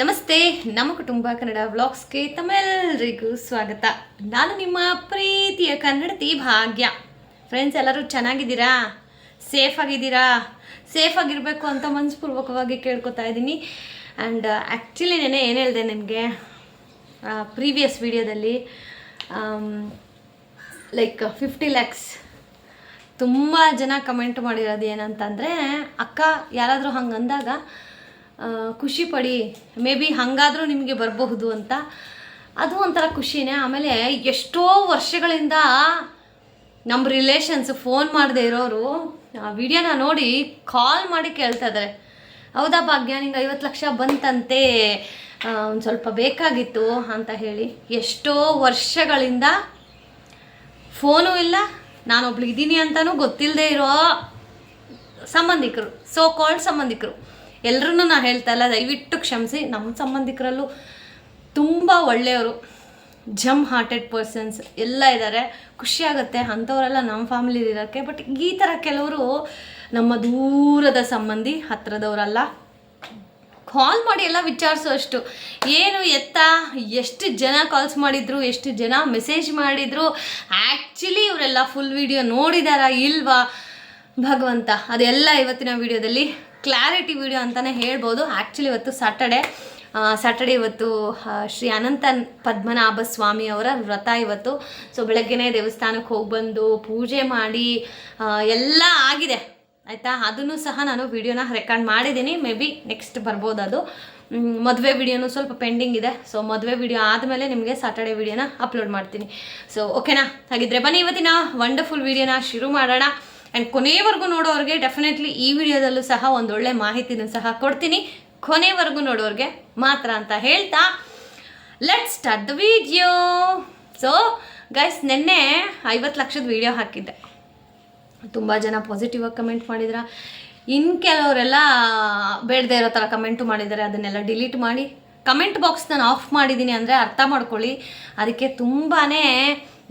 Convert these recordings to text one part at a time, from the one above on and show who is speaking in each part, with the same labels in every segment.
Speaker 1: ನಮಸ್ತೆ, ನಮ್ಮ ಕುಟುಂಬ ಕನ್ನಡ ವ್ಲಾಗ್ಸ್ಗೆ ತಮ್ಮೆಲ್ಲರಿಗೂ ಸ್ವಾಗತ. ನಾನು ನಿಮ್ಮ ಪ್ರೀತಿಯ ಕನ್ನಡತಿ ಭಾಗ್ಯ. ಫ್ರೆಂಡ್ಸ್ ಎಲ್ಲರೂ ಚೆನ್ನಾಗಿದ್ದೀರಾ? ಸೇಫ್ ಆಗಿದ್ದೀರಾ? ಸೇಫ್ ಆಗಿರಬೇಕು ಅಂತ ಮನಸ್ಪೂರ್ವಕವಾಗಿ ಕೇಳ್ಕೊತಾ ಇದ್ದೀನಿ. ಆ್ಯಂಡ್ ಆ್ಯಕ್ಚುಲಿ ನೆನೆ ಏನು ಹೇಳಿದೆ ನಿಮಗೆ? ಪ್ರೀವಿಯಸ್ ವಿಡಿಯೋದಲ್ಲಿ ಲೈಕ್ ಫಿಫ್ಟಿ ಲ್ಯಾಕ್ಸ್ ತುಂಬ ಜನ ಕಮೆಂಟ್ ಮಾಡಿರೋದು ಏನಂತಂದರೆ, ಅಕ್ಕ ಯಾರಾದರೂ ಹಂಗೆ ಅಂದಾಗ ಖುಷಿ ಪಡಿ. ಮೇ ಬಿ ಹಾಗಾದರೂ ನಿಮಗೆ ಬರಬಹುದು ಅಂತ. ಅದು ಒಂಥರ ಖುಷಿನೇ. ಆಮೇಲೆ ಎಷ್ಟೋ ವರ್ಷಗಳಿಂದ ನಮ್ಮ ರಿಲೇಷನ್ಸ್ ಫೋನ್ ಮಾಡದೆ ಇರೋರು, ಆ ವಿಡಿಯೋನ ನೋಡಿ ಕಾಲ್ ಮಾಡಿ ಕೇಳ್ತಾ ಇದ್ದಾರೆ ಹೌದಾ ಭಾಗ್ಯ, ನಿಂಗೆ ಐವತ್ತು ಲಕ್ಷ ಬಂತಂತೆ. ಒಂದು ಸ್ವಲ್ಪ ಬೇಕಾಗಿತ್ತು ಅಂತ ಹೇಳಿ ಎಷ್ಟೋ ವರ್ಷಗಳಿಂದ ಫೋನು ಇಲ್ಲ. ನಾನೊಬ್ಳು ಇದ್ದೀನಿ ಅಂತಲೂ ಗೊತ್ತಿಲ್ಲದೆ ಇರೋ ಸಂಬಂಧಿಕರು ಸೋ ಕಾಲ್ಡ್ ಸಂಬಂಧಿಕರು. ಎಲ್ಲರೂ ನಾನು ಹೇಳ್ತಾ ಇಲ್ಲ, ದಯವಿಟ್ಟು ಕ್ಷಮಿಸಿ. ನಮ್ಮ ಸಂಬಂಧಿಕರಲ್ಲೂ ತುಂಬ ಒಳ್ಳೆಯವರು, ಜಮ್ ಹಾರ್ಟೆಡ್ ಪರ್ಸನ್ಸ್ ಎಲ್ಲ ಇದ್ದಾರೆ ಖುಷಿಯಾಗುತ್ತೆ ಅಂಥವರೆಲ್ಲ ನಮ್ಮ ಫ್ಯಾಮಿಲಿ ಇರೋಕ್ಕೆ. ಬಟ್ ಈ ಥರ ಕೆಲವರು ನಮ್ಮ ದೂರದ ಸಂಬಂಧಿ ಹತ್ತಿರದವರಲ್ಲ ಕಾಲ್ ಮಾಡಿ ಎಲ್ಲ ವಿಚಾರಿಸೋ ಅಷ್ಟು. ಏನು ಎತ್ತ? ಎಷ್ಟು ಜನ ಕಾಲ್ಸ್ ಮಾಡಿದ್ರು? ಎಷ್ಟು ಜನ ಮೆಸೇಜ್ ಮಾಡಿದ್ರು? ಆ್ಯಕ್ಚುಲಿ ಇವರೆಲ್ಲ ಫುಲ್ ವಿಡಿಯೋ ನೋಡಿದಾರಾ ಇಲ್ವಾ? ಭಗವಂತ, ಅದೆಲ್ಲ ಇವತ್ತಿನ ವಿಡಿಯೋದಲ್ಲಿ ಕ್ಲಾರಿಟಿ ವಿಡಿಯೋ ಅಂತಲೇ ಹೇಳ್ಬೋದು. ಆ್ಯಕ್ಚುಲಿ ಇವತ್ತು ಸಾಟರ್ಡೆ ಸ್ಯಾಟರ್ಡೆ ಇವತ್ತು ಶ್ರೀ ಅನಂತ ಪದ್ಮನಾಭ ಸ್ವಾಮಿ ಅವರ ವ್ರತ ಇವತ್ತು. ಸೊ ಬೆಳಗ್ಗೆನೇ ದೇವಸ್ಥಾನಕ್ಕೆ ಹೋಗಿ ಬಂದು ಪೂಜೆ ಮಾಡಿ ಎಲ್ಲ ಆಗಿದೆ. ಆಯಿತಾ? ಅದನ್ನು ಸಹ ನಾನು ವಿಡಿಯೋನ ರೆಕಾರ್ಡ್ ಮಾಡಿದ್ದೀನಿ. ಮೇ ಬಿ ನೆಕ್ಸ್ಟ್ ಬರ್ಬೋದು ಅದು. ಮದುವೆ ವಿಡಿಯೋನು ಸ್ವಲ್ಪ ಪೆಂಡಿಂಗ್ ಇದೆ. ಸೊ ಮದುವೆ ವಿಡಿಯೋ ಆದಮೇಲೆ ನಿಮಗೆ ಸಾಟರ್ಡೆ ವಿಡಿಯೋನ ಅಪ್ಲೋಡ್ ಮಾಡ್ತೀನಿ. ಸೊ ಓಕೆನಾ ಹಾಗಿದ್ರೆ ಬನ್ನಿ ಇವತ್ತಿನ ವಂಡರ್ಫುಲ್ ವಿಡಿಯೋನ ಶುರು ಮಾಡೋಣ. ಆ್ಯಂಡ್ ಕೊನೆಯವರೆಗೂ ನೋಡೋರಿಗೆ ಡೆಫಿನೆಟ್ಲಿ ಈ ವಿಡಿಯೋದಲ್ಲೂ ಸಹ ಒಂದೊಳ್ಳೆ ಮಾಹಿತಿನೂ ಸಹ ಕೊಡ್ತೀನಿ. ಕೊನೆವರೆಗೂ ನೋಡೋರಿಗೆ ಮಾತ್ರ ಅಂತ ಹೇಳ್ತಾ let's start the video so guys ನಿನ್ನೆ ಐವತ್ತು ಲಕ್ಷದ ವಿಡಿಯೋ ಹಾಕಿದ್ದೆ. ತುಂಬ ಜನ ಪಾಸಿಟಿವ್ ಆಗಿ ಕಮೆಂಟ್ ಮಾಡಿದ್ರ. ಇನ್ನು ಕೆಲವರೆಲ್ಲ ಬೇಡದೇ ಇರೋ ಥರ ಕಮೆಂಟು ಮಾಡಿದ್ದಾರೆ. ಅದನ್ನೆಲ್ಲ ಡಿಲೀಟ್ ಮಾಡಿ ಕಮೆಂಟ್ ಬಾಕ್ಸ್ ನಾನು ಆಫ್ ಮಾಡಿದ್ದೀನಿ ಅಂದರೆ ಅರ್ಥ ಮಾಡ್ಕೊಳ್ಳಿ. ಅದಕ್ಕೆ ತುಂಬಾ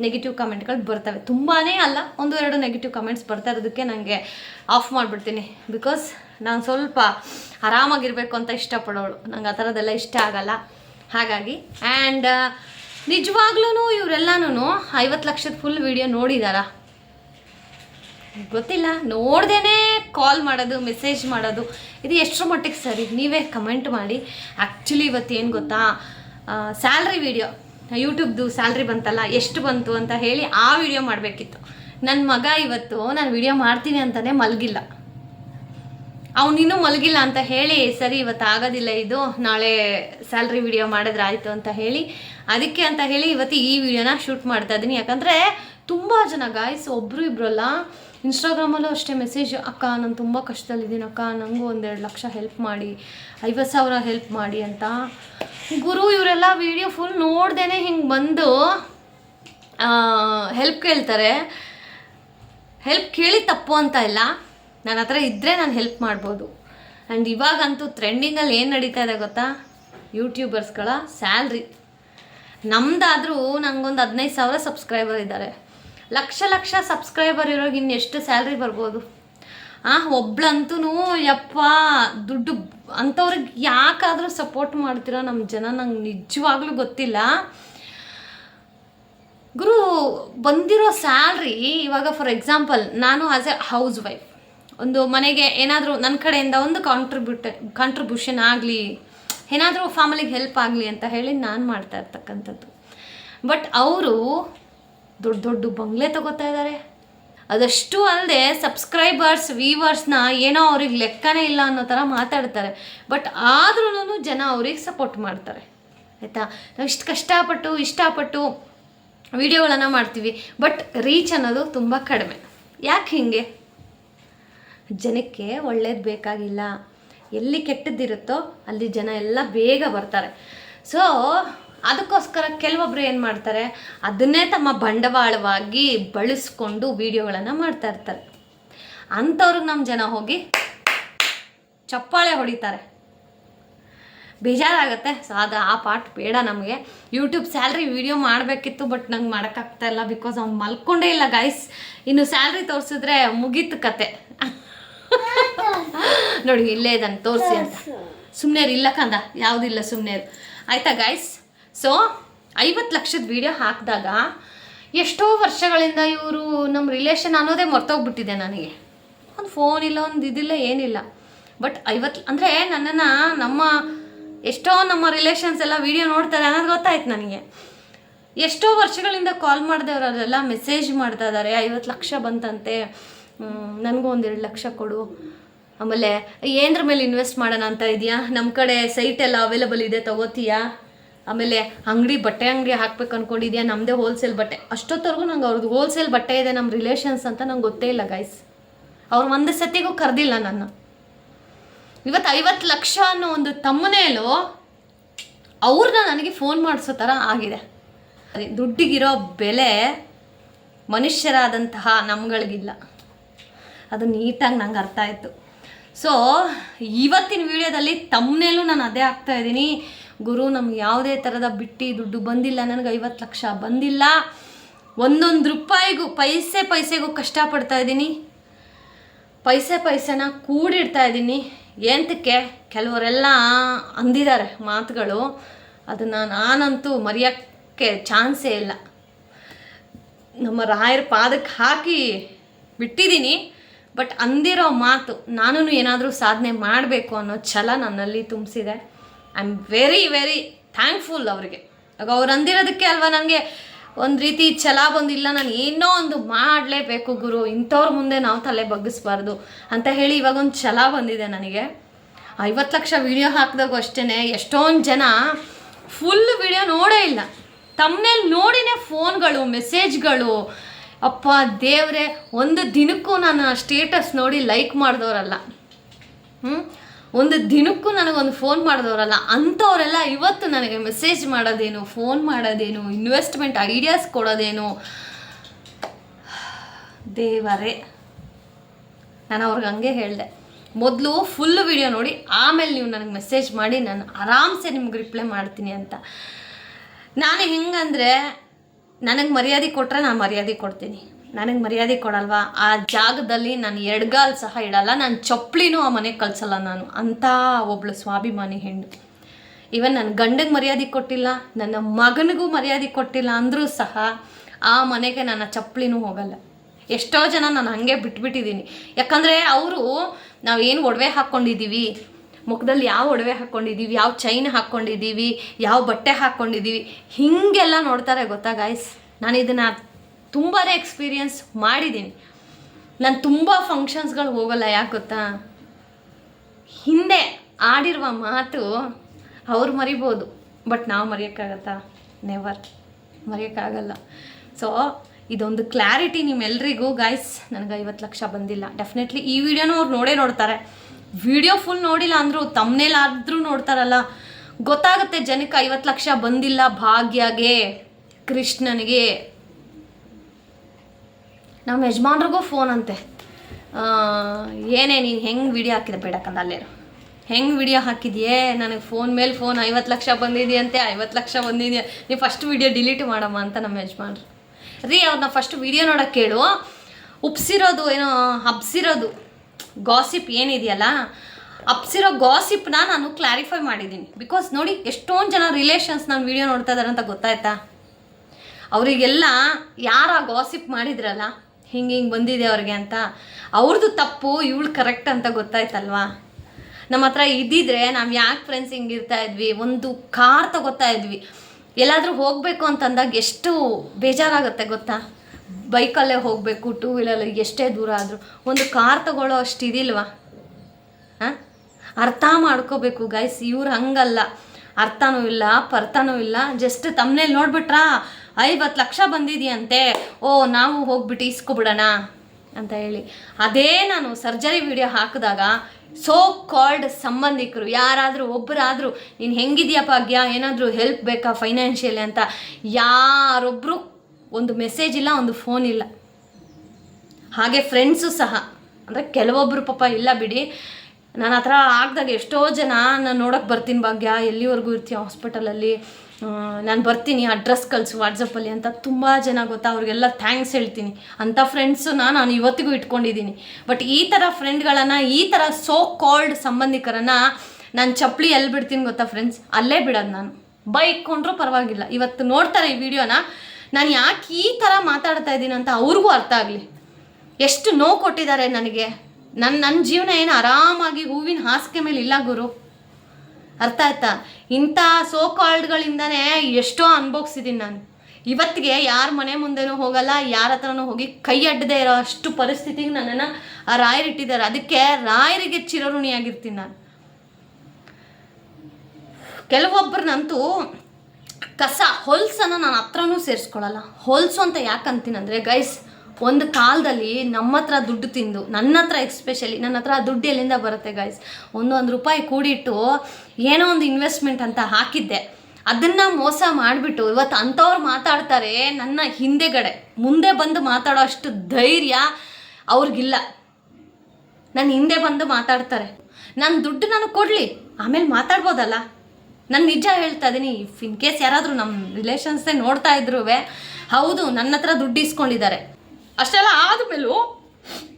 Speaker 1: ನೆಗೆಟಿವ್ ಕಮೆಂಟ್ಗಳು ಬರ್ತವೆ. ತುಂಬಾ ಅಲ್ಲ, ಒಂದು ಎರಡು ನೆಗೆಟಿವ್ ಕಮೆಂಟ್ಸ್ ಬರ್ತಾ ಇರೋದಕ್ಕೆ ನನಗೆ ಆಫ್ ಮಾಡಿಬಿಡ್ತೀನಿ. ಬಿಕಾಸ್ ನಾನು ಸ್ವಲ್ಪ ಆರಾಮಾಗಿರಬೇಕು ಅಂತ ಇಷ್ಟಪಡೋಳು. ನಂಗೆ ಆ ಥರದ್ದೆಲ್ಲ ಇಷ್ಟ ಆಗಲ್ಲ. ಹಾಗಾಗಿ ಆ್ಯಂಡ್ ನಿಜವಾಗ್ಲೂ ಇವರೆಲ್ಲನೂ ಐವತ್ತು ಲಕ್ಷದ ಫುಲ್ ವಿಡಿಯೋ ನೋಡಿದಾರಾ? ಗೊತ್ತಿಲ್ಲ. ನೋಡ್ದೇನೆ ಕಾಲ್ ಮಾಡೋದು ಮೆಸೇಜ್ ಮಾಡೋದು. ಇದು ಎಷ್ಟರ ಮಟ್ಟಿಗೆ ಸರಿ? ನೀವೇ ಕಮೆಂಟ್ ಮಾಡಿ. ಆ್ಯಕ್ಚುಲಿ ಇವತ್ತು ಏನು ಗೊತ್ತಾ ಸ್ಯಾಲ್ರಿ ವಿಡಿಯೋ ಯೂಟ್ಯೂಬ್ದು ಸ್ಯಾಲ್ರಿ ಬಂತಲ್ಲ, ಎಷ್ಟು ಬಂತು ಅಂತ ಹೇಳಿ ಆ ವಿಡಿಯೋ ಮಾಡಬೇಕಿತ್ತು. ನನ್ನ ಮಗ ಇವತ್ತು, ನಾನು ವಿಡಿಯೋ ಮಾಡ್ತೀನಿ ಅಂತಲೇ ಮಲಗಿಲ್ಲ. ಅವನಿನ್ನೂ ಮಲಗಿಲ್ಲ ಅಂತ ಹೇಳಿ, ಸರಿ ಇವತ್ತು ಆಗೋದಿಲ್ಲ ಇದು, ನಾಳೆ ಸ್ಯಾಲ್ರಿ ವಿಡಿಯೋ ಮಾಡಿದ್ರೆ ಆಯಿತು ಅಂತ ಹೇಳಿ, ಅದಕ್ಕೆ ಅಂತ ಹೇಳಿ ಇವತ್ತು ಈ ವಿಡಿಯೋನ ಶೂಟ್ ಮಾಡ್ತಾ ಇದ್ದೀನಿ. ಯಾಕಂದರೆ ತುಂಬ ಜನ ಗಾಯ್ಸ್ ಒಬ್ಬರು ಇಬ್ಬರಲ್ಲ ಇನ್ಸ್ಟಾಗ್ರಾಮಲ್ಲೂ ಅಷ್ಟೇ ಮೆಸೇಜ್ ಅಕ್ಕ, ನಾನು ತುಂಬ ಕಷ್ಟದಲ್ಲಿದ್ದೀನಿ, ಅಕ್ಕ ನನಗೂ ಒಂದೆರಡು ಲಕ್ಷ ಹೆಲ್ಪ್ ಮಾಡಿ, ಐವತ್ತು ಸಾವಿರ ಹೆಲ್ಪ್ ಮಾಡಿ ಅಂತ. ಗುರು, ಇವರೆಲ್ಲ ವಿಡಿಯೋ ಫುಲ್ ನೋಡ್ದೇನೆ ಹಿಂಗೆ ಬಂದು ಹೆಲ್ಪ್ ಕೇಳ್ತಾರೆ. ಹೆಲ್ಪ್ ಕೇಳಿ ತಪ್ಪು ಅಂತ ಇಲ್ಲ. ನನ್ನ ಹತ್ರ ಇದ್ದರೆ ನಾನು ಹೆಲ್ಪ್ ಮಾಡ್ಬೋದು. ಆ್ಯಂಡ್ ಇವಾಗಂತೂ ಟ್ರೆಂಡಿಂಗಲ್ಲಿ ಏನು ನಡೀತಾ ಇದೆ ಗೊತ್ತಾ? ಯೂಟ್ಯೂಬರ್ಸ್ಗಳ ಸ್ಯಾಲ್ರಿ ನಮ್ದಾದರೂ ನಂಗೊಂದು ಹದಿನೈದು ಸಾವಿರ ಸಬ್ಸ್ಕ್ರೈಬರ್ ಇದ್ದಾರೆ. ಲಕ್ಷ ಲಕ್ಷ ಸಬ್ಸ್ಕ್ರೈಬರ್ ಇರೋಗಿ ಇನ್ನೆಷ್ಟು ಸ್ಯಾಲ್ರಿ ಬರ್ಬೋದು? ಆ ಒಬ್ಳಂತೂ ಯಪ್ಪ, ದುಡ್ಡು ಅಂಥವ್ರಿಗೆ ಯಾಕಾದರೂ ಸಪೋರ್ಟ್ ಮಾಡ್ತೀರೋ ನಮ್ಮ ಜನ ನಂಗೆ ನಿಜವಾಗ್ಲೂ ಗೊತ್ತಿಲ್ಲ. ಗುರು, ಬಂದಿರೋ ಸ್ಯಾಲ್ರಿ ಇವಾಗ ಫಾರ್ ಎಕ್ಸಾಂಪಲ್ ನಾನು ಆಸ್ ಎ ಹೌಸ್ ವೈಫ್ ಒಂದು ಮನೆಗೆ ಏನಾದರೂ ನನ್ನ ಕಡೆಯಿಂದ ಒಂದು ಕಾಂಟ್ರಿಬ್ಯೂಟ್ ಕಾಂಟ್ರಿಬ್ಯೂಷನ್ ಆಗಲಿ, ಏನಾದರೂ ಫ್ಯಾಮಿಲಿಗೆ ಹೆಲ್ಪ್ ಆಗಲಿ ಅಂತ ಹೇಳಿ ನಾನು ಮಾಡ್ತಾ ಇರ್ತಕ್ಕಂಥದ್ದು. ಬಟ್ ಅವರು ದೊಡ್ಡ ದೊಡ್ಡ ಬಂಗ್ಲೆ ತಗೋತಾ ಇದ್ದಾರೆ ಅದಷ್ಟು ಅಲ್ಲದೆ ಸಬ್ಸ್ಕ್ರೈಬರ್ಸ್ ವೀವರ್ಸ್ನ ಏನೋ ಅವ್ರಿಗೆ ಲೆಕ್ಕನೇ ಇಲ್ಲ ಅನ್ನೋ ಥರ ಮಾತಾಡ್ತಾರೆ. ಬಟ್ ಆದ್ರೂ ಜನ ಅವ್ರಿಗೆ ಸಪೋರ್ಟ್ ಮಾಡ್ತಾರೆ. ಆಯಿತಾ? ನಾವು ಇಷ್ಟು ಕಷ್ಟಪಟ್ಟು, ಇಷ್ಟಪಟ್ಟು ವಿಡಿಯೋಗಳನ್ನು ಮಾಡ್ತೀವಿ. ಬಟ್ ರೀಚ್ ಅನ್ನೋದು ತುಂಬ ಕಡಿಮೆ. ಯಾಕೆ ಹೀಗೆ? ಜನಕ್ಕೆ ಒಳ್ಳೇದು ಬೇಕಾಗಿಲ್ಲ. ಎಲ್ಲಿ ಕೆಟ್ಟದ್ದಿರುತ್ತೋ ಅಲ್ಲಿ ಜನ ಎಲ್ಲ ಬೇಗ ಬರ್ತಾರೆ. ಸೊ ಅದಕ್ಕೋಸ್ಕರ ಕೆಲವೊಬ್ರು ಏನು ಮಾಡ್ತಾರೆ? ಅದನ್ನೇ ತಮ್ಮ ಬಂಡವಾಳವಾಗಿ ಬಳಸ್ಕೊಂಡು ವಿಡಿಯೋಗಳನ್ನು ಮಾಡ್ತಾ ಇರ್ತಾರೆ. ಅಂಥವ್ರಿಗೆ ನಮ್ಮ ಜನ ಹೋಗಿ ಚಪ್ಪಾಳೆ ಹೊಡಿತಾರೆ. ಬೇಜಾರಾಗುತ್ತೆ. ಸೊ ಅದು ಆ ಪಾರ್ಟ್ ಬೇಡ ನಮಗೆ. ಯೂಟ್ಯೂಬ್ ಸ್ಯಾಲ್ರಿ ವೀಡಿಯೋ ಮಾಡಬೇಕಿತ್ತು ಬಟ್ ನಂಗೆ ಮಾಡೋಕ್ಕಾಗ್ತಾ ಇಲ್ಲ ಬಿಕಾಸ್ ಅವ್ನು ಮಲ್ಕೊಂಡೇ ಇಲ್ಲ ಗೈಸ್ ಇನ್ನು ಸ್ಯಾಲ್ರಿ ತೋರಿಸಿದ್ರೆ ಮುಗೀತು ಕತೆ. ನೋಡಿ, ಇಲ್ಲೇ ಇದನ್ನು ತೋರಿಸಿ ಅಂತ. ಸುಮ್ಮನೆ ಇಲ್ಲ ಕಂದ. ಯಾವುದಿಲ್ಲ ಸುಮ್ಮನೆ ಆಯಿತಾ ಗಾಯ್ಸ್ ಸೊ ಐವತ್ತು ಲಕ್ಷದ ವಿಡಿಯೋ ಹಾಕಿದಾಗ ಎಷ್ಟೋ ವರ್ಷಗಳಿಂದ ಇವರು ನಮ್ಮ ರಿಲೇಷನ್ ಅನ್ನೋದೇ ಮರ್ತೋಗ್ಬಿಟ್ಟಿದೆ ನನಗೆ. ಒಂದು ಫೋನ್ ಇಲ್ಲ, ಒಂದು ಇದಿಲ್ಲ, ಏನಿಲ್ಲ. ಬಟ್ ಐವತ್ತು ಅಂದರೆ ನನ್ನನ್ನು ನಮ್ಮ ಎಷ್ಟೋ ನಮ್ಮ ರಿಲೇಷನ್ಸ್ ಎಲ್ಲ ವಿಡಿಯೋ ನೋಡ್ತಾರೆ ಅನ್ನೋದು ಗೊತ್ತಾಯ್ತು ನನಗೆ. ಎಷ್ಟೋ ವರ್ಷಗಳಿಂದ ಕಾಲ್ ಮಾಡಿದವರೆಲ್ಲ ಮೆಸೇಜ್ ಮಾಡ್ತಾ ಇದ್ದಾರೆ, ಐವತ್ತು ಲಕ್ಷ ಬಂತಂತೆ ನನಗೂ ಒಂದೆರಡು ಲಕ್ಷ ಕೊಡು. ಆಮೇಲೆ ಏನರ ಮೇಲೆ ಇನ್ವೆಸ್ಟ್ ಮಾಡೋಣ ಅಂತ ಇದೆಯಾ? ನಮ್ಮ ಕಡೆ ಸೈಟ್ ಎಲ್ಲ ಅವೈಲಬಲ್ ಇದೆ, ತಗೋತೀಯಾ? ಆಮೇಲೆ ಅಂಗಡಿ ಬಟ್ಟೆ ಅಂಗಡಿ ಹಾಕ್ಬೇಕು ಅನ್ಕೊಂಡಿದ್ಯಾ? ನಮ್ಮದೇ ಹೋಲ್ಸೇಲ್ ಬಟ್ಟೆ. ಅಷ್ಟೊತ್ತವರೆಗೂ ನಂಗೆ ಅವ್ರದ್ದು ಹೋಲ್ಸೇಲ್ ಬಟ್ಟೆ ಇದೆ ನಮ್ಮ ರಿಲೇಷನ್ಸ್ ಅಂತ ನಂಗೆ ಗೊತ್ತೇ ಇಲ್ಲ ಗೈಸ್ ಅವ್ರು ಒಂದು ಸತಿಗೂ ಕರೆದಿಲ್ಲ ನನ್ನ. ಇವತ್ತು ಐವತ್ತು ಲಕ್ಷ ಅನ್ನೋ ಒಂದು ತಮ್ಮನೇಲು ಅವ್ರನ್ನ ನನಗೆ ಫೋನ್ ಮಾಡಿಸೋ ಥರ ಆಗಿದೆ. ಅದೇ, ದುಡ್ಡಿಗಿರೋ ಬೆಲೆ ಮನುಷ್ಯರಾದಂತಹ ನಮ್ಗಳಿಗಿಲ್ಲ. ಅದು ನೀಟಾಗಿ ನಂಗೆ ಅರ್ಥ ಆಯಿತು. ಸೊ ಇವತ್ತಿನ ವಿಡಿಯೋದಲ್ಲಿ ತಮ್ಮನೇಲೂ ನಾನು ಅದೇ ಆಗ್ತಾ ಇದ್ದೀನಿ. ಗುರು, ನಮ್ಗೆ ಯಾವುದೇ ಥರದ ಬಿಟ್ಟು, ದುಡ್ಡು ಬಂದಿಲ್ಲ, ನನಗೆ ಐವತ್ತು ಲಕ್ಷ ಬಂದಿಲ್ಲ. ಒಂದೊಂದು ರೂಪಾಯಿಗೂ, ಪೈಸೆ ಪೈಸೆಗೂ ಕಷ್ಟಪಡ್ತಾ ಇದ್ದೀನಿ. ಪೈಸೆ ಪೈಸೆನ ಕೂಡಿಡ್ತಾ ಇದ್ದೀನಿ. ಏಂತಕ್ಕೆ? ಕೆಲವರೆಲ್ಲ ಅಂದಿದ್ದಾರೆ ಮಾತುಗಳು. ಅದನ್ನು ನಾನಂತೂ ಮರೆಯೋಕ್ಕೆ ಚಾನ್ಸೇ ಇಲ್ಲ. ನಮ್ಮ ರಾಯರ ಪಾದಕ್ಕೆ ಹಾಕಿ ಬಿಟ್ಟಿದ್ದೀನಿ. ಬಟ್ ಅಂದಿರೋ ಮಾತು ನಾನು ಏನಾದರೂ ಸಾಧನೆ ಮಾಡಬೇಕು ಅನ್ನೋ ಛಲ ನನ್ನಲ್ಲಿ ತುಂಬಿಸಿದೆ. I am very very thankful ಅವರಿಗೆ. ಆಗ ಅವ್ರು ಅಂದಿರೋದಕ್ಕೆ ಅಲ್ವಾ ನನಗೆ ಒಂದು ರೀತಿ ಛಲ ಬಂದಿಲ್ಲ, ನಾನು ಏನೋ ಒಂದು ಮಾಡಲೇಬೇಕು ಗುರು, ಇಂಥವ್ರ ಮುಂದೆ ನಾವು ತಲೆ ಬಗ್ಗಿಸ್ಬಾರ್ದು ಅಂತ ಹೇಳಿ ಇವಾಗ ಒಂದು ಛಲ ಬಂದಿದೆ ನನಗೆ. ಐವತ್ತು ಲಕ್ಷ ವಿಡಿಯೋ ಹಾಕಿದಾಗೂ ಅಷ್ಟೇ ಎಷ್ಟೊಂದು ಜನ ಫುಲ್ ವಿಡಿಯೋ ನೋಡೇ ಇಲ್ಲ. ತಮ್ಮನೇಲಿ ನೋಡಿನೇ ಫೋನ್ಗಳು, ಮೆಸೇಜ್ಗಳು, ಅಪ್ಪ ದೇವ್ರೆ, ಒಂದು ದಿನಕ್ಕೂ ನಾನು ಸ್ಟೇಟಸ್ ನೋಡಿ ಲೈಕ್ ಮಾಡಿದವರಲ್ಲ. ಹ್ಞೂ ಒಂದು ದಿನಕ್ಕೂ ನನಗೊಂದು ಫೋನ್ ಮಾಡಿದವರಲ್ಲ, ಅಂಥವರೆಲ್ಲ ಇವತ್ತು ನನಗೆ ಮೆಸೇಜ್ ಮಾಡೋದೇನು ಫೋನ್ ಮಾಡೋದೇನು ಇನ್ವೆಸ್ಟ್ಮೆಂಟ್ ಐಡಿಯಾಸ್ ಕೊಡೋದೇನು? ದೇವರೇ, ನಾನು ಅವ್ರಿಗೆ ಹಂಗೆ ಹೇಳಿದೆ. ಮೊದಲು ಫುಲ್ ವಿಡಿಯೋ ನೋಡಿ, ಆಮೇಲೆ ನೀವು ನನಗೆ ಮೆಸೇಜ್ ಮಾಡಿ, ನಾನು ಆರಾಮ್ಸೆ ನಿಮ್ಗೆ ರಿಪ್ಲೈ ಮಾಡ್ತೀನಿ ಅಂತ. ನಾನು ಹೆಂಗಂದರೆ, ನನಗೆ ಮರ್ಯಾದೆ ಕೊಟ್ಟರೆ ನಾನು ಮರ್ಯಾದೆ ಕೊಡ್ತೀನಿ. ನನಗೆ ಮರ್ಯಾದೆ ಕೊಡಲ್ವಾ? ಆ ಜಾಗದಲ್ಲಿ ನಾನು ಎಡ್ಗಾಲ್ ಸಹ ಇಡಲ್ಲ, ನಾನು ಚಪ್ಪಲಿನೂ ಆ ಮನೆಗೆ ಕಳಿಸಲ್ಲ ನಾನು. ಅಂತ ಒಬ್ಳು ಸ್ವಾಭಿಮಾನಿ ಹೆಣ್ಣು. ಇವನ್ ನನ್ನ ಗಂಡಗೆ ಮರ್ಯಾದೆ ಕೊಟ್ಟಿಲ್ಲ, ನನ್ನ ಮಗನಿಗೂ ಮರ್ಯಾದೆ ಕೊಟ್ಟಿಲ್ಲ ಅಂದರೂ ಸಹ ಆ ಮನೆಗೆ ನನ್ನ ಚಪ್ಪಲಿನೂ ಹೋಗಲ್ಲ. ಎಷ್ಟೋ ಜನ ನಾನು ಹಾಗೆ ಬಿಟ್ಬಿಟ್ಟಿದ್ದೀನಿ ಯಾಕಂದರೆ ಅವರು ನಾವು ಏನು ಒಡವೆ ಹಾಕ್ಕೊಂಡಿದ್ದೀವಿ ಮುಖದಲ್ಲಿ ಯಾವ ಒಡವೆ ಹಾಕ್ಕೊಂಡಿದ್ದೀವಿ ಯಾವ ಚೈನ್ ಹಾಕ್ಕೊಂಡಿದ್ದೀವಿ ಯಾವ ಬಟ್ಟೆ ಹಾಕ್ಕೊಂಡಿದ್ದೀವಿ ಹೀಗೆಲ್ಲ ನೋಡ್ತಾರೆ ಗೊತ್ತಾ ಗಾಯ್ಸ್ ನಾನು ಇದನ್ನು ತುಂಬಾ ಎಕ್ಸ್ಪೀರಿಯನ್ಸ್ ಮಾಡಿದ್ದೀನಿ ನಾನು ತುಂಬ ಫಂಕ್ಷನ್ಸ್ಗಳು ಹೋಗಲ್ಲ, ಯಾಕೆ ಗೊತ್ತಾ? ಹಿಂದೆ ಆಡಿರುವ ಮಾತು ಅವ್ರು ಮರಿಬೋದು ಬಟ್ ನಾವು ಮರೆಯೋಕ್ಕಾಗತ್ತಾ? ನೆವರ್ ಮರೆಯೋಕ್ಕಾಗಲ್ಲ. ಸೊ ಇದೊಂದು ಕ್ಲಾರಿಟಿ ನಿಮ್ಮೆಲ್ಲರಿಗೂ ಗಾಯ್ಸ್ ನನಗೆ ಐವತ್ತು ಲಕ್ಷ ಬಂದಿಲ್ಲ. ಡೆಫಿನೆಟ್ಲಿ ಈ ವಿಡಿಯೋನೂ ಅವ್ರು ನೋಡೇ ನೋಡ್ತಾರೆ. ವಿಡಿಯೋ ಫುಲ್ ನೋಡಿಲ್ಲ ಅಂದರೂ ತಮ್ಮನೇಲಾದರೂ ನೋಡ್ತಾರಲ್ಲ. ಗೊತ್ತಾಗುತ್ತೆ ಜನಕ್ಕೆ ಐವತ್ತು ಲಕ್ಷ ಬಂದಿಲ್ಲ ಭಾಗ್ಯಗೆ, ಕೃಷ್ಣನಿಗೆ. ನಮ್ಮ ಯಜಮಾನ್ರಿಗೂ ಫೋನ್ ಅಂತೆ. ಆ, ಏನೇ ನೀನು ಹೆಂಗೆ ವಿಡಿಯೋ ಹಾಕಿದೆ ಬೇಡಕ್ಕಂದ ಅಲ್ಲೇರು. ಹೆಂಗೆ ವಿಡಿಯೋ ಹಾಕಿದ್ಯೇ? ನನಗೆ ಫೋನ್ ಮೇಲೆ ಫೋನ್ ಐವತ್ತು ಲಕ್ಷ ಬಂದಿದೆಯಂತೆ ಐವತ್ತು ಲಕ್ಷ ಬಂದಿದೆಯಾ? ನೀವು ಫಸ್ಟ್ ವಿಡಿಯೋ ಡಿಲೀಟ್ ಮಾಡಮ್ಮ ಅಂತ ನಮ್ಮ ಯಜಮಾನ್ರು. ರೀ ಅವ್ರನ್ನ ಫಸ್ಟ್ ವಿಡಿಯೋ ನೋಡೋಕ್ಕೆ ಕೇಳು. ಉಪ್ಸಿರೋದು ಏನೋ ಹಬ್ಸಿರೋದು ಗಾಸಿಪ್ ಏನಿದೆಯಲ್ಲ ಅಪ್ಸಿರೋ ಗಾಸಿಪ್ನ ನಾನು ಕ್ಲಾರಿಫೈ ಮಾಡಿದ್ದೀನಿ. ಬಿಕಾಸ್ ನೋಡಿ ಎಷ್ಟೊಂದು ಜನ ರಿಲೇಷನ್ಸ್ ನಾನು ವಿಡಿಯೋ ನೋಡ್ತಾ ಇದ್ದಾರೆ ಅಂತ ಗೊತ್ತಾಯ್ತಾ? ಅವರಿಗೆಲ್ಲ ಯಾರ ಗಾಸಿಪ್ ಮಾಡಿದ್ರಲ್ಲ ಹಿಂಗೆ ಹಿಂಗೆ ಬಂದಿದೆ ಅವ್ರಿಗೆ ಅಂತ. ಅವ್ರದ್ದು ತಪ್ಪು, ಇವಳು ಕರೆಕ್ಟ್ ಅಂತ ಗೊತ್ತಾಯ್ತಲ್ವಾ? ನಮ್ಮ ಹತ್ರ ಇದ್ದಿದ್ರೆ ನಾವು ಯಾಕೆ ಫ್ರೆಂಡ್ಸ್ ಹಿಂಗೆ ಇರ್ತಾ ಇದ್ವಿ? ಒಂದು ಕಾರ್ ತಗೋತಾ ಇದ್ವಿ. ಎಲ್ಲಾದರೂ ಹೋಗಬೇಕು ಅಂತಂದಾಗ ಎಷ್ಟು ಬೇಜಾರಾಗುತ್ತೆ ಗೊತ್ತಾ? ಬೈಕಲ್ಲೇ ಹೋಗಬೇಕು ಟೂ ವೀಲರಲ್ಲಿ ಎಷ್ಟೇ ದೂರ ಆದರೂ. ಒಂದು ಕಾರ್ ತಗೊಳ್ಳೋ ಅಷ್ಟು ಇದಿಲ್ವಾ? ಹಾಂ? ಅರ್ಥ ಮಾಡ್ಕೋಬೇಕು ಗೈಸ್ ಇವ್ರು ಹಂಗಲ್ಲ. ಅರ್ಥನೂ ಇಲ್ಲ, ಪರ್ಥನೂ ಇಲ್ಲ ಜಸ್ಟ್ ತಮ್ಮನೇಲಿ ನೋಡ್ಬಿಟ್ರಾ? ಐವತ್ತು ಲಕ್ಷ ಬಂದಿದೆಯಂತೆ. ಓ, ನಾವು ಹೋಗ್ಬಿಟ್ಟು ಇಸ್ಕೊಬಿಡೋಣ ಅಂತ ಹೇಳಿ. ಅದೇ ನಾನು ಸರ್ಜರಿ ವಿಡಿಯೋ ಹಾಕಿದಾಗ ಸೋ ಕಾಲ್ಡ್ ಸಂಬಂಧಿಕರು, ಯಾರಾದರೂ ಒಬ್ಬರಾದರೂ ನೀನು ಹೆಂಗಿದೆಯಾ ಭಾಗ್ಯ ಏನಾದರೂ ಹೆಲ್ಪ್ ಬೇಕಾ ಫೈನಾನ್ಷಿಯಲಿ ಅಂತ ಯಾರೊಬ್ಬರು ಒಂದು ಮೆಸೇಜ್ ಇಲ್ಲ, ಒಂದು ಫೋನ್ ಇಲ್ಲ. ಹಾಗೆ ಫ್ರೆಂಡ್ಸು ಸಹ. ಅಂದರೆ ಕೆಲವೊಬ್ಬರು ಪಾಪ, ಇಲ್ಲ ಬಿಡಿ, ನಾನು ಆ ಥರ ಆಗ್ದಾಗ ಎಷ್ಟೋ ಜನ ನಾನು ನೋಡೋಕೆ ಬರ್ತೀನಿ ಭಾಗ್ಯ, ಎಲ್ಲಿವರೆಗೂ ಇರ್ತೀಯ ಹಾಸ್ಪಿಟಲಲ್ಲಿ ನಾನು ಬರ್ತೀನಿ ಅಡ್ರೆಸ್ ಕಳಿಸು ವಾಟ್ಸಪ್ಪಲ್ಲಿ ಅಂತ ತುಂಬ ಜನ ಗೊತ್ತಾ, ಅವ್ರಿಗೆಲ್ಲ ಥ್ಯಾಂಕ್ಸ್ ಹೇಳ್ತೀನಿ. ಅಂಥ ಫ್ರೆಂಡ್ಸನ್ನ ನಾನು ಇವತ್ತಿಗೂ ಇಟ್ಕೊಂಡಿದ್ದೀನಿ. ಬಟ್ ಈ ಥರ ಫ್ರೆಂಡ್ಗಳನ್ನು ಈ ಥರ ಸೋ ಕಾಲ್ಡ್ ಸಂಬಂಧಿಕರನ್ನು ನಾನು ಚಪ್ಪಲಿ ಎಲ್ಲಿ ಬಿಡ್ತೀನಿ ಗೊತ್ತಾ ಫ್ರೆಂಡ್ಸ್ ಅಲ್ಲೇ ಬಿಡೋದು ನಾನು. ಬೈಕೊಂಡ್ರೂ ಪರವಾಗಿಲ್ಲ. ಇವತ್ತು ನೋಡ್ತಾರೆ ಈ ವಿಡಿಯೋನ ನಾನು ಯಾಕೆ ಈ ಥರ ಮಾತಾಡ್ತಾ ಇದ್ದೀನಿ ಅಂತ ಅವ್ರಿಗೂ ಅರ್ಥ ಆಗಲಿ. ಎಷ್ಟು ನೋವು ಕೊಟ್ಟಿದ್ದಾರೆ ನನಗೆ. ನನ್ನ ನನ್ನ ಜೀವನ ಏನು ಆರಾಮಾಗಿ ಹೂವಿನ ಹಾಸಿಗೆ ಮೇಲೆ ಇಲ್ಲ ಗುರು. ಅರ್ಥ ಆಯ್ತಾ? ಇಂಥ ಸೋ ಕಾಲ್ಡ್ಗಳಿಂದನೇ ಎಷ್ಟೋ ಅನುಭವಿಸಿದ್ದೀನಿ ನಾನು. ಇವತ್ತಿಗೆ ಯಾರ ಮನೆ ಮುಂದೆನೂ ಹೋಗಲ್ಲ, ಯಾರ ಹತ್ರನೂ ಹೋಗಿ ಕೈ ಅಡ್ಡದೇ ಇರೋ ಅಷ್ಟು ಪರಿಸ್ಥಿತಿಗೆ ನನ್ನನ್ನು ಆ ರಾಯರಿಟ್ಟಿದ್ದಾರೆ ಅದಕ್ಕೆ ರಾಯರಿಗೆ ಚಿರಋಣಿಯಾಗಿರ್ತೀನಿ ನಾನು. ಕೆಲವೊಬ್ಬರನ್ನಂತೂ ಕಸ, ಹೊಲ್ಸನ್ನು ನಾನು ಹತ್ರನೂ ಸೇರಿಸ್ಕೊಳ್ಳಲ್ಲ ಹೊಲ್ಸು ಅಂತ ಯಾಕಂತೀನಂದರೆ ಗೈಸ್ ಒಂದು ಕಾಲದಲ್ಲಿ ನಮ್ಮ ಹತ್ರ ದುಡ್ಡು ತಿಂದು ನನ್ನ ಹತ್ರ ಎಕ್ಸ್ಪೆಷಲಿ ನನ್ನ ಹತ್ರ ದುಡ್ಡು ಎಲ್ಲಿಂದ ಬರುತ್ತೆ ಗೈಸ್ ಒಂದೊಂದು ರೂಪಾಯಿ ಕೂಡಿಟ್ಟು ಏನೋ ಒಂದು ಇನ್ವೆಸ್ಟ್ಮೆಂಟ್ ಅಂತ ಹಾಕಿದ್ದೆ. ಅದನ್ನು ಮೋಸ ಮಾಡಿಬಿಟ್ಟು ಇವತ್ತು ಅಂಥವ್ರು ಮಾತಾಡ್ತಾರೆ ನನ್ನ ಹಿಂದೆಗಡೆ. ಮುಂದೆ ಬಂದು ಮಾತಾಡೋ ಅಷ್ಟು ಧೈರ್ಯ ಅವ್ರಿಗಿಲ್ಲ. ನನ್ನ ಹಿಂದೆ ಬಂದು ಮಾತಾಡ್ತಾರೆ. ನನ್ನ ದುಡ್ಡು ನಾನು ಕೊಡಲಿ. ಆಮೇಲೆ ಮಾತಾಡ್ಬೋದಲ್ಲ? ನಾನು ನಿಜ ಹೇಳ್ತಾ ಇದ್ದೀನಿ ಇಫ್ ಇನ್ ಕೇಸ್ ಯಾರಾದರೂ ನಮ್ಮ ರಿಲೇಷನ್ಸೇ ನೋಡ್ತಾ ಇದ್ರು ಹೌದು ನನ್ನ ಹತ್ರ ದುಡ್ಡು ಇಸ್ಕೊಂಡಿದ್ದಾರೆ. ಅಷ್ಟೆಲ್ಲ ಆದಮೇಲೂ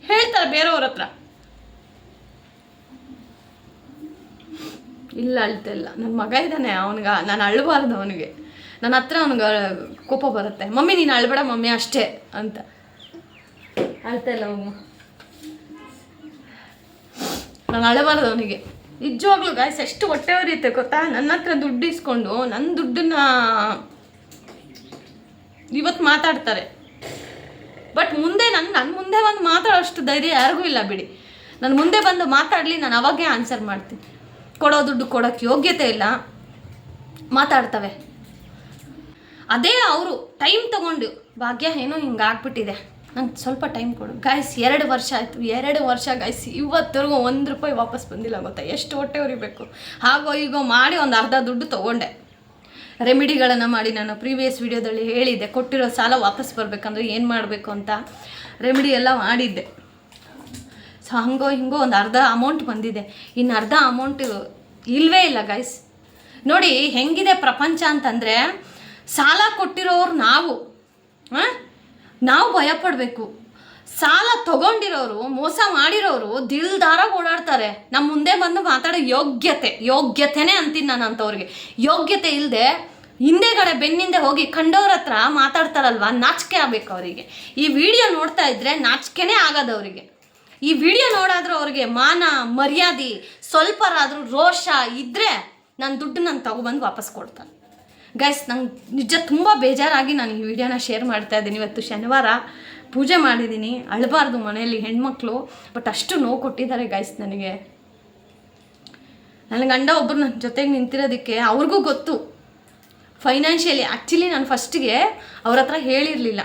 Speaker 1: ಹೇಳ್ತಾರೆ ಬೇರೆಯವ್ರ ಹತ್ರ. ಇಲ್ಲ ಅಳ್ತಿಲ್ಲ ನನ್ನ ಮಗ ಇದ್ದಾನೆ, ಅವನಿಗೆ, ನಾನು ಅಳಬಾರ್ದು ಅವನಿಗೆ. ನನ್ನ ಹತ್ರ ಅವನಿಗೆ ಕೋಪ ಬರುತ್ತೆ. ಮಮ್ಮಿ, ನೀನು ಅಳ್ಬೇಡ, ಮಮ್ಮಿ ಅಷ್ಟೇ ಅಂತ. ಅಳ್ತಾ ಇಲ್ಲ ಅವನು ನಾನು ಅಳಬಾರ್ದು ಅವನಿಗೆ. ನಿಜವಾಗ್ಲೂ ಗಾಯ್ಸ್ ಎಷ್ಟು ಹೊಟ್ಟೆ ಉರಿಯುತ್ತೆ ಗೊತ್ತಾ? ನನ್ನ ಹತ್ರ ದುಡ್ಡು ಇಸ್ಕೊಂಡು ನನ್ನ ದುಡ್ಡನ್ನ ಇವತ್ತು ಮಾತಾಡ್ತಾರೆ. ಬಟ್ ಮುಂದೆ ನನ್ನ ನನ್ನ ಮುಂದೆ ಬಂದು ಮಾತಾಡೋಷ್ಟು ಧೈರ್ಯ ಯಾರಿಗೂ ಇಲ್ಲ ಬಿಡಿ. ನನ್ನ ಮುಂದೆ ಬಂದು ಮಾತಾಡಲಿ, ನಾನು ಅವಾಗೇ ಆನ್ಸರ್ ಮಾಡ್ತೀನಿ. ಕೊಡೋ ದುಡ್ಡು ಕೊಡೋಕ್ಕೆ ಯೋಗ್ಯತೆ ಇಲ್ಲ. ಮಾತಾಡ್ತವೆ. ಅದೇ ಅವರು ಟೈಮ್ ತಗೊಂಡು, ಭಾಗ್ಯ ಏನೋ ಹಿಂಗೆ ಆಗ್ಬಿಟ್ಟಿದೆ. ನಂಗೆ ಸ್ವಲ್ಪ ಟೈಮ್ ಕೊಡು. ಗಾಯ್ಸ್ ಎರಡು ವರ್ಷ ಆಯಿತು. ಎರಡು ವರ್ಷ ಗಾಯ್ಸ್ ಇವತ್ತರೆಗೂ ಒಂದು ರೂಪಾಯಿ ವಾಪಸ್ ಬಂದಿಲ್ಲ ಗೊತ್ತಾ? ಎಷ್ಟು ಹೊಟ್ಟೆ ಉರಿಬೇಕು? ಹಾಗೋ ಈಗೋ ಮಾಡಿ ಒಂದು ಅರ್ಧ ದುಡ್ಡು ತೊಗೊಂಡೆ. ರೆಮಿಡಿಗಳನ್ನು ಮಾಡಿ ನಾನು ಪ್ರೀವಿಯಸ್ ವಿಡಿಯೋದಲ್ಲಿ ಹೇಳಿದ್ದೆ, ಕೊಟ್ಟಿರೋ ಸಾಲ ವಾಪಸ್ ಬರಬೇಕಂದ್ರೆ ಏನು ಮಾಡಬೇಕು ಅಂತ ರೆಮಿಡಿ ಎಲ್ಲ ಮಾಡಿದ್ದೆ. ಸೊ ಹಂಗೋ ಹಿಂಗೋ ಒಂದು ಅರ್ಧ ಅಮೌಂಟ್ ಬಂದಿದೆ. ಇನ್ನು ಅರ್ಧ ಅಮೌಂಟ್ ಇಲ್ವೇ ಇಲ್ಲ ಗೈಸ್ ನೋಡಿ, ಹೆಂಗಿದೆ ಪ್ರಪಂಚ ಅಂತಂದರೆ ಸಾಲ ಕೊಟ್ಟಿರೋರು ನಾವು, ಹಾಂ? ನಾವು ಭಯಪಡಬೇಕು. ಸಾಲ ತಗೊಂಡಿರೋರು, ಮೋಸ ಮಾಡಿರೋರು ದಿಲ್ದಾರ ಓಡಾಡ್ತಾರೆ. ನಮ್ಮ ಮುಂದೆ ಬಂದು ಮಾತಾಡೋ ಯೋಗ್ಯತೆ, ಯೋಗ್ಯತೆನೇ ಅಂತೀನಿ ನಾನು ಅಂಥವ್ರಿಗೆ ಯೋಗ್ಯತೆ ಇಲ್ಲದೆ ಹಿಂದೆಗಡೆ ಬೆನ್ನಿಂದೆ ಹೋಗಿ ಕಂಡವ್ರ ಹತ್ರ ಮಾತಾಡ್ತಾರಲ್ವ? ನಾಚಿಕೆ ಆಗಬೇಕು ಅವರಿಗೆ. ಈ ವಿಡಿಯೋ ನೋಡ್ತಾ ಇದ್ರೆ ನಾಚಿಕೆನೇ ಆಗೋದು ಅವರಿಗೆ. ಈ ವಿಡಿಯೋ ನೋಡಾದ್ರೂ ಅವ್ರಿಗೆ ಮಾನ, ಮರ್ಯಾದೆ, ಸ್ವಲ್ಪರಾದರೂ ರೋಷ ಇದ್ದರೆ ನನ್ನ ದುಡ್ಡು ನಾನು ತಗೊಬಂದು ವಾಪಸ್ ಕೊಡ್ತಾನೆ ಗೈಸ್ ನಂಗೆ ನಿಜ ತುಂಬ ಬೇಜಾರಾಗಿ ನಾನು ಈ ವಿಡಿಯೋನ ಶೇರ್ ಮಾಡ್ತಾ ಇದ್ದೀನಿ ಇವತ್ತು ಶನಿವಾರ. ಪೂಜೆ ಮಾಡಿದ್ದೀನಿ, ಅಳಬಾರ್ದು ಮನೆಯಲ್ಲಿ ಹೆಣ್ಮಕ್ಳು ಬಟ್ ಅಷ್ಟು ನೋವು ಕೊಟ್ಟಿದ್ದಾರೆ ಗೈಸ್ ನನಗೆ. ನನ್ನ ಗಂಡ ಒಬ್ಬರು ನನ್ನ ಜೊತೆಗೆ ನಿಂತಿರೋದಕ್ಕೆ ಅವ್ರಿಗೂ ಗೊತ್ತು. ಫೈನಾನ್ಷಿಯಲಿ ಆ್ಯಕ್ಚುಲಿ ನಾನು ಫಸ್ಟಿಗೆ ಅವ್ರ ಹತ್ರ ಹೇಳಿರಲಿಲ್ಲ.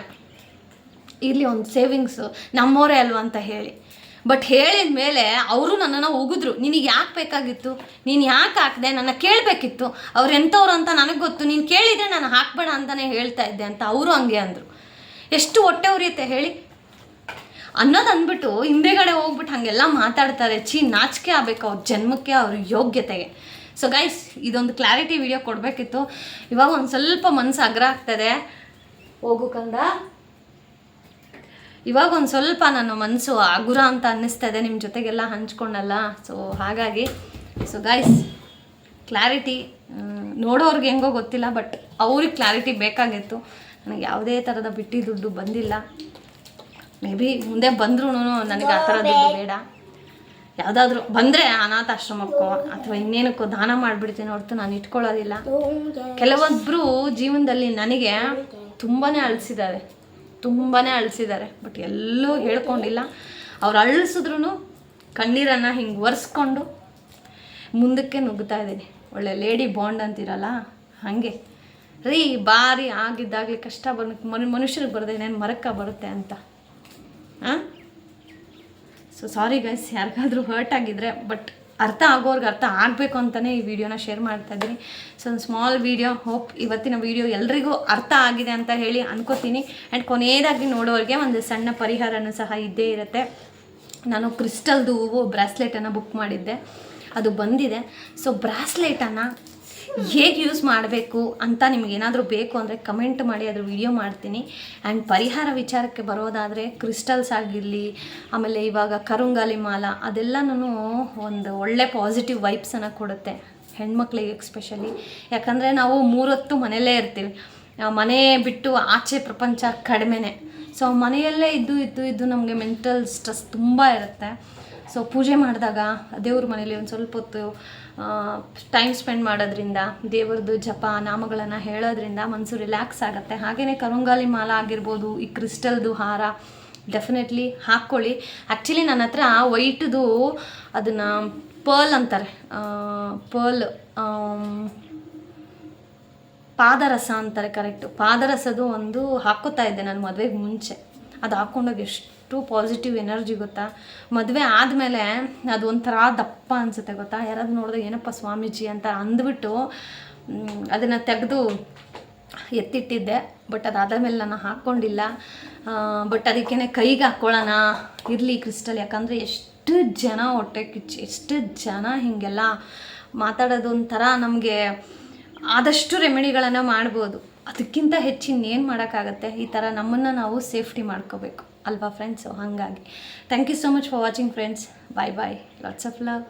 Speaker 1: ಇರಲಿ ಒಂದು ಸೇವಿಂಗ್ಸು ನಮ್ಮವರೇ ಅಲ್ವಾ ಅಂತ ಹೇಳಿ. ಬಟ್ ಹೇಳಿದ ಮೇಲೆ ಅವರು ನನ್ನನ್ನು ಹೋಗಿದ್ರು. ನಿನಗೆ ಯಾಕೆ ಬೇಕಾಗಿತ್ತು? ನೀನು ಯಾಕೆ ಹಾಕಿದೆ? ನನ್ನ ಕೇಳಬೇಕಿತ್ತು. ಅವ್ರು ಎಂಥವ್ರು ಅಂತ ನನಗೆ ಗೊತ್ತು. ನೀನು ಕೇಳಿದರೆ ನಾನು ಹಾಕ್ಬೇಡ ಅಂತಲೇ ಹೇಳ್ತಾ ಇದ್ದೆ ಅಂತ ಅವರು ಹಂಗೆ ಅಂದರು. ಎಷ್ಟು ಹೊಟ್ಟೆ ಉರಿಯುತ್ತೆ ಹೇಳಿ? ಅನ್ನೋದು ಅಂದ್ಬಿಟ್ಟು ಹಿಂದೆಗಡೆ ಹೋಗ್ಬಿಟ್ಟು ಹಾಗೆಲ್ಲ ಮಾತಾಡ್ತಾರೆ. ಚೀ ನಾಚಿಕೆ ಆಗ್ಬೇಕು ಅವ್ರ ಜನ್ಮಕ್ಕೆ, ಅವ್ರ ಯೋಗ್ಯತೆಗೆ. ಸೊ ಗೈಸ್ ಇದೊಂದು ಕ್ಲಾರಿಟಿ ವಿಡಿಯೋ ಕೊಡಬೇಕಿತ್ತು. ಇವಾಗ ಒಂದು ಸ್ವಲ್ಪ ಮನಸ್ಸು ಅಗ್ರ ಆಗ್ತದೆ. ಹೋಗು ಕಂದ. ಇವಾಗ ಒಂದು ಸ್ವಲ್ಪ ನನ್ನ ಮನಸ್ಸು ಅಗುರ ಅಂತ ಅನ್ನಿಸ್ತಾ ಇದೆ ನಿಮ್ಮ ಜೊತೆಗೆಲ್ಲ ಹಂಚ್ಕೊಂಡಲ್ಲ. ಸೊ ಹಾಗಾಗಿ ಸೊ ಗೈಸ್ ಕ್ಲಾರಿಟಿ ನೋಡೋರ್ಗೆ ಹೆಂಗೋ ಗೊತ್ತಿಲ್ಲ ಬಟ್ ಅವ್ರಿಗೆ ಕ್ಲಾರಿಟಿ ಬೇಕಾಗಿತ್ತು. ನನಗೆ ಯಾವುದೇ ಥರದ ಬಿಟ್ಟಿ ದುಡ್ಡು ಬಂದಿಲ್ಲ. ಮೇ ಬಿ ಮುಂದೆ ಬಂದ್ರೂ ನನಗೆ ಆ ಥರ ದುಡ್ಡು ಬೇಡ. ಯಾವುದಾದ್ರೂ ಬಂದರೆ ಅನಾಥಾಶ್ರಮಕ್ಕೋ ಅಥವಾ ಇನ್ನೇನಕ್ಕೋ ದಾನ ಮಾಡಿಬಿಡ್ತೀನಿ ಹೊರತು ನಾನು ಇಟ್ಕೊಳ್ಳೋದಿಲ್ಲ. ಕೆಲವೊಬ್ಬರು ಜೀವನದಲ್ಲಿ ನನಗೆ ತುಂಬಾ ಅಳಿಸಿದ್ದಾರೆ. ತುಂಬಾ ಅಳಿಸಿದ್ದಾರೆ. ಬಟ್ ಎಲ್ಲೂ ಹೇಳ್ಕೊಂಡಿಲ್ಲ. ಅವ್ರು ಅಳಿಸಿದ್ರು ಕಣ್ಣೀರನ್ನು ಹಿಂಗೆ ಒರೆಸ್ಕೊಂಡು ಮುಂದಕ್ಕೆ ನುಗ್ಗುತ್ತಾ ಇದ್ದೀನಿ. ಒಳ್ಳೆ ಲೇಡಿ ಬಾಂಡ್ ಅಂತಿರಲ್ಲ, ಹಾಗೆ. ರೀ, ಬಾರಿ ಆಗಿದ್ದಾಗಲಿ ಕಷ್ಟ ಬರ್ ಮನು ಮನುಷ್ಯರಿಗೆ ಬರದೆ ಏನೇನು ಮರಕ್ಕ ಬರುತ್ತೆ ಅಂತ. ಹಾಂ ಸೊ ಸಾರಿ ಗೈಸ್ ಯಾರಿಗಾದರೂ ಹರ್ಟ್ ಆಗಿದ್ರೆ ಬಟ್ ಅರ್ಥ ಆಗೋರ್ಗೆ ಅರ್ಥ ಆಗಬೇಕು ಅಂತಲೇ ಈ ವಿಡಿಯೋನ ಶೇರ್ ಮಾಡ್ತಾ ಇದ್ದೀನಿ. ಸೊ ಒಂದು ಸ್ಮಾಲ್ ವಿಡಿಯೋ ಹೋಪ್ ಇವತ್ತಿನ ವಿಡಿಯೋ ಎಲ್ರಿಗೂ ಅರ್ಥ ಆಗಿದೆ ಅಂತ ಹೇಳಿ ಅನ್ಕೋತೀನಿ. ಆ್ಯಂಡ್ ಕೊನೆಯದಾಗಿ ನೋಡೋರಿಗೆ ಒಂದು ಸಣ್ಣ ಪರಿಹಾರನೂ ಸಹ ಇದ್ದೇ ಇರುತ್ತೆ. ನಾನು ಕ್ರಿಸ್ಟಲ್ದು ಹೂವು ಬ್ರಾಸ್ಲೆಟನ್ನು ಬುಕ್ ಮಾಡಿದ್ದೆ. ಅದು ಬಂದಿದೆ. ಸೊ ಬ್ರಾಸ್ಲೆಟನ್ನು ಹೇಗೆ ಯೂಸ್ ಮಾಡಬೇಕು ಅಂತ ನಿಮಗೇನಾದರೂ ಬೇಕು ಅಂದರೆ ಕಮೆಂಟ್ ಮಾಡಿ, ಅದ್ರ ವಿಡಿಯೋ ಮಾಡ್ತೀನಿ. ಆ್ಯಂಡ್ ಪರಿಹಾರ ವಿಚಾರಕ್ಕೆ ಬರೋದಾದರೆ ಕ್ರಿಸ್ಟಲ್ಸ್ ಆಗಿರಲಿ, ಆಮೇಲೆ ಇವಾಗ ಕರುಂಗಾಲಿ ಮಾಲ ಅದೆಲ್ಲನೂ ಒಂದು ಒಳ್ಳೆ ಪಾಸಿಟಿವ್ ವೈಬ್ಸನ್ನು ಕೊಡುತ್ತೆ ಹೆಣ್ಮಕ್ಳಿಗೆ ಎಕ್ಸ್ಪೆಷಲಿ ಯಾಕಂದರೆ ನಾವು ಮೂರೊತ್ತು ಮನೆಯಲ್ಲೇ ಇರ್ತೀವಿ. ಮನೆ ಬಿಟ್ಟು ಆಚೆ ಪ್ರಪಂಚ ಕಡಿಮೆನೇ. ಸೊ ಮನೆಯಲ್ಲೇ ಇದ್ದು ಇದ್ದು ಇದ್ದು ನಮಗೆ ಮೆಂಟಲ್ ಸ್ಟ್ರೆಸ್ ತುಂಬ ಇರುತ್ತೆ. ಸೊ ಪೂಜೆ ಮಾಡಿದಾಗ ದೇವ್ರ ಮನೇಲಿ ಒಂದು ಸ್ವಲ್ಪ ಹೊತ್ತು ಟೈಮ್ ಸ್ಪೆಂಡ್ ಮಾಡೋದ್ರಿಂದ ದೇವರದು ಜಪ, ನಾಮಗಳನ್ನು ಹೇಳೋದ್ರಿಂದ ಮನಸ್ಸು ರಿಲ್ಯಾಕ್ಸ್ ಆಗುತ್ತೆ. ಹಾಗೆಯೇ ಕರುಂಗಾಲಿ ಮಾಲ ಆಗಿರ್ಬೋದು, ಈ ಕ್ರಿಸ್ಟಲ್ದು ಹಾರ ಡೆಫಿನೆಟ್ಲಿ ಹಾಕ್ಕೊಳ್ಳಿ. ಆ್ಯಕ್ಚುಲಿ ನನ್ನ ಹತ್ರ ವೈಟ್ದು ಅದನ್ನು ಪರ್ಲ್ ಅಂತಾರೆ. ಪರ್ಲ್ ಪಾದರಸ ಅಂತಾರೆ ಕರೆಕ್ಟು ಪಾದರಸದು ಒಂದು ಹಾಕೋತಾ ಇದ್ದೆ ನಾನು ಮದುವೆಗೆ ಮುಂಚೆ. ಅದು ಹಾಕ್ಕೊಂಡೋಗಿ ಎಷ್ಟು ಪಾಸಿಟಿವ್ ಎನರ್ಜಿ ಗೊತ್ತಾ? ಮದುವೆ ಆದಮೇಲೆ ಅದು ಒಂಥರ ದಪ್ಪ ಅನಿಸುತ್ತೆ ಗೊತ್ತಾ? ಯಾರಾದ್ರು ನೋಡಿದ್ರೆ, ಏನಪ್ಪ ಸ್ವಾಮೀಜಿ? ಅಂತ ಅಂದ್ಬಿಟ್ಟು ಅದನ್ನು ತೆಗೆದು ಎತ್ತಿಟ್ಟಿದ್ದೆ. ಬಟ್ ಅದಾದ ಮೇಲೆ ನಾನು ಹಾಕ್ಕೊಂಡಿಲ್ಲ ಬಟ್ ಅದಕ್ಕೇ ಕೈಗೆ ಹಾಕ್ಕೊಳ್ಳೋಣ ಇರಲಿ ಕ್ರಿಸ್ಟಲ್. ಯಾಕಂದರೆ ಎಷ್ಟು ಜನ ಹೊಟ್ಟೆ ಕಿಚ್ಚು, ಎಷ್ಟು ಜನ ಹೀಗೆಲ್ಲ ಮಾತಾಡೋದು ಒಂಥರ ನಮಗೆ ಆದಷ್ಟು ರೆಮಿಡಿಗಳನ್ನು ಮಾಡ್ಬೋದು. ಅದಕ್ಕಿಂತ ಹೆಚ್ಚಿನ ಏನು ಮಾಡೋಕ್ಕಾಗತ್ತೆ? ಈ ಥರ ನಮ್ಮನ್ನು ನಾವು ಸೇಫ್ಟಿ ಮಾಡ್ಕೋಬೇಕು. ಅಲ್ವಾ ಫ್ರೆಂಡ್ಸು ಹಾಗಾಗಿ. Thank you so much for watching friends bye bye lots of love